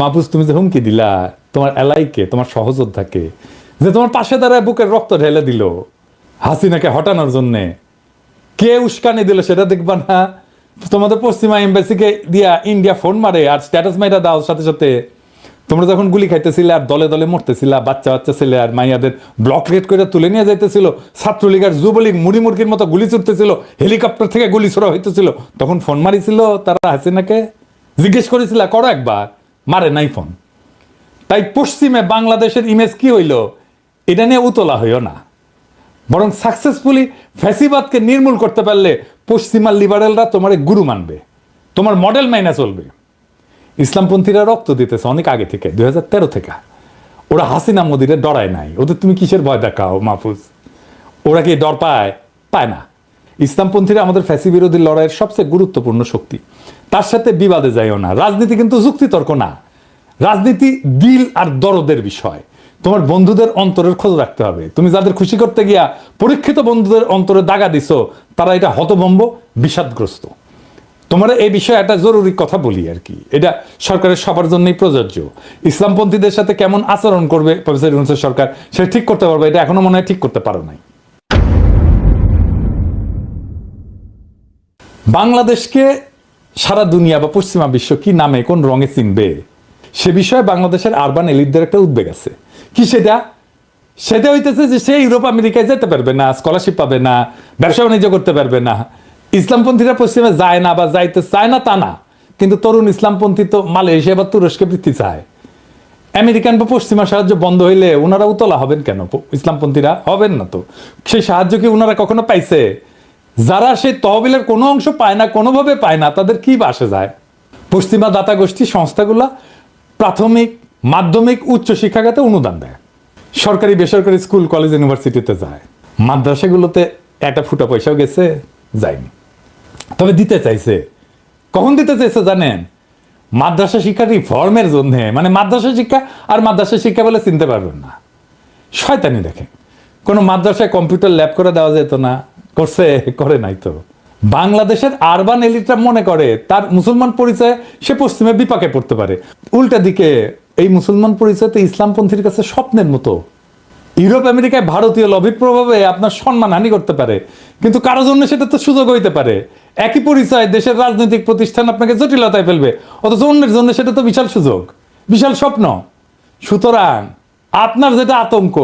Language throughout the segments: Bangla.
মাহফুজ, তুমি যে হুমকি দিলা, তোমার এলাইকে, তোমার সহযোদ্ধাকে, যে তোমার পাশে দাঁড়ায় বুকের রক্ত ঢেলে দিল হাসিনাকে হটানোর জন্যে, কে উস্কানি দিল সেটা দেখবা না? তোমাদের পশ্চিমা এম্বাসিকে দিয়া ইন্ডিয়া ফোন মারে আর স্ট্যাটাস মাইরা দাও, সাথে সাথে। তোমরা যখন গুলি খাইতেছিলে আর দলে দলে মরতেছিলা, বাচ্চা বাচ্চা ছেলে আর মাইয়াদের ব্লকলেট করে তুলে নিয়ে যাইতেছিল, ছাত্রলীগ আর যুবলীগ মুড়ি মুরগির মতো গুলি ছুটতেছিল হেলিকপ্টার থেকে গুলি ছোড়া হইতেছিল, তখন ফোন মারিছিল তারা হাসিনাকে, জিজ্ঞেস করেছিল, করো একবার। মারে নাই ফোন তাই পশ্চিমে বাংলাদেশের ইমেজ কি হইল, এটা নিয়ে উতলা হইও না। বরং সাকসেসফুলি ফ্যাসিবাদকে নির্মূল করতে পারলে পশ্চিমা লিবারেলরা তোমার গুরু মানবে, তোমার মডেল মাইনা চলবে। ইসলামপন্থীরা রক্ত দিতেছে অনেক আগে থেকে, দুই হাজার তেরো থেকে। ওরা হাসিনা মোদিরে ডরায় নাই। ওদের তুমি কিসের ভয় দেখাও মাহফুজ? ওরা কি ডর পায়? পায় না। ইসলামপন্থীরা আমাদের ফ্যাসি বিরোধী লড়াইয়ের সবচেয়ে গুরুত্বপূর্ণ শক্তি। তার সাথে বিবাদে যাইও না। রাজনীতি কিন্তু যুক্তিতর্ক না। রাজনীতি দিল আর দরদের বিষয়। তোমার বন্ধুদের অন্তরের খোঁজ রাখতে হবে। তুমি যাদের খুশি করতে গিয়া পরীক্ষিত বন্ধুদের অন্তরে দাগা দিছো, তারা এটা হতভম্ব, বিষাদগ্রস্ত। তোমার এই বিষয়ে একটা জরুরি কথা বলি আর কি। এটা সরকারের সবার জন্যই প্রযোজ্য। ইসলামপন্থীদের সাথে কেমন আচরণ করবে প্রফেসর ইউনুসের সরকার সেটা ঠিক করতে পারবে, এটা এখনও মনে হয় ঠিক করতে পারো নাই। বাংলাদেশকে সারা দুনিয়া বা পশ্চিমা বিশ্ব কি নামে, কোন রঙে চিনবে? সে বিষয়ে বাংলাদেশের আরবান এলিটদের একটা উদ্বেগ আছে। কি সেটা? সেটা হইতেছে যে সে ইউরোপ, আমেরিকায় যেতে পারবে না স্কলারশিপ পাবে না, ব্যবসা বাণিজ্য করতে পারবে না। ইসলামপন্থীরা পশ্চিমে যায় না বা যাইতে চায় না তা না। কিন্তু তরুণ ইসলামপন্থী তো মালয়েশিয়া বা তুরস্কে বৃত্তি চায়। আমেরিকান বা পশ্চিমা সাহায্য বন্ধ হইলে ওনারা উতলা হবেন কেন? ইসলামপন্থীরা হবেন না তো। সেই সাহায্য কি ওনারা কখনো পাইছে? যারা সেই তহবিলের কোনো অংশ পায় না, কোনোভাবে পায় না, তাদের কি বাসে যায়? পশ্চিমা দাতা গোষ্ঠী সংস্থাগুলা প্রাথমিক, মাধ্যমিক, উচ্চ শিক্ষাখাতে অনুদান দেয়। সরকারি, বেসরকারি স্কুল, কলেজ, ইউনিভার্সিটিতে যায়। মাদ্রাসাগুলোতে একটা ফুটা পয়সাও গেছে, যায়নি। তবে দিতে চাইছে। কখন দিতে চাইছে জানেন? মাদ্রাসা শিক্ষা রিফর্মের জন্যে মানে মাদ্রাসা শিক্ষা আর মাদ্রাসা শিক্ষা বলে চিনতে পারবেন না। শয়তানি দেখেন কোনো মাদ্রাসায় কম্পিউটার ল্যাব করে দেওয়া যেত না। করছে, করে নাই তো। বাংলাদেশের আরবান এলিটরা মনে করে, তার মুসলমান পরিচয় সে পশ্চিমে বিপাকে পড়তে পারে। উল্টা দিকে, এই মুসলমান পরিচয় তো ইসলামপন্থীর কাছে স্বপ্নের মতো। ইউরোপ, আমেরিকায় ভারতীয় লবির প্রভাবে আপনার সম্মান হানি করতে পারে, কিন্তু কারও জন্য সেটা তো সুযোগ হইতে পারে। একই পরিচয় দেশের রাজনৈতিক প্রতিষ্ঠান আপনাকে জটিলতায় ফেলবে, অথচ অন্যের জন্য সেটা তো বিশাল সুযোগ, বিশাল স্বপ্ন। সুতরাং, আপনার যেটা আতঙ্ক,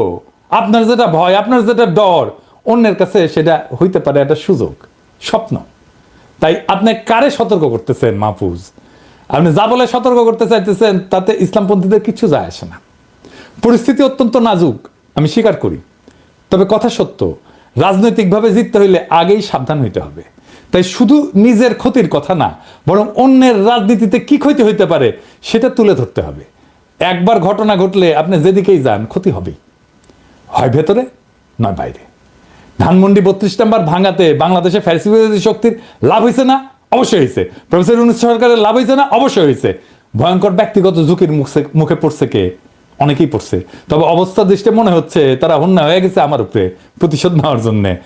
আপনার যেটা ভয়, আপনার যেটা ডর অন্যের কাছে সেটা হইতে পারে একটা সুযোগ, স্বপ্ন। তাই আপনি কারে সতর্ক করতেছেন মাহফুজ? আপনি যা বলে সতর্ক করতে চাইতেছেন, তাতে ইসলামপন্থীদের কিছু যায় আসে না। পরিস্থিতি অত্যন্ত নাজুক, আমি স্বীকার করি। তবে কথা সত্য, রাজনৈতিকভাবে জিততে হইলে আগেই সাবধান হইতে হবে। তাই শুধু নিজের ক্ষতির কথা না, বরং অন্যের রাজনীতিতে কি ক্ষতি হইতে পারে সেটা তুলে ধরতে হবে। একবার ঘটনা ঘটলে আপনি যেদিকেই যান, ক্ষতি হবেই। হয় ভেতরে নয় বাইরে। ধানমন্ডি বত্রিশ নাম্বার ভাঙাতে বাংলাদেশে ফ্যাসি বিরোধী শক্তির লাভ হয়েছে না? অবশ্যই হয়েছে। প্রফেসর ইউনুস সরকারের লাভ হয়েছে না? অবশ্যই হয়েছে। ভয়ঙ্কর ব্যক্তিগত ঝুঁকির মুখে মুখে পড়ছে কে? অনেকেই পড়ছে। তবে অবস্থা দৃষ্টি মনে হচ্ছে তারা অন্যায় হয়ে গেছে আমার উপরে প্রতিশোধ নেওয়ার জন্য।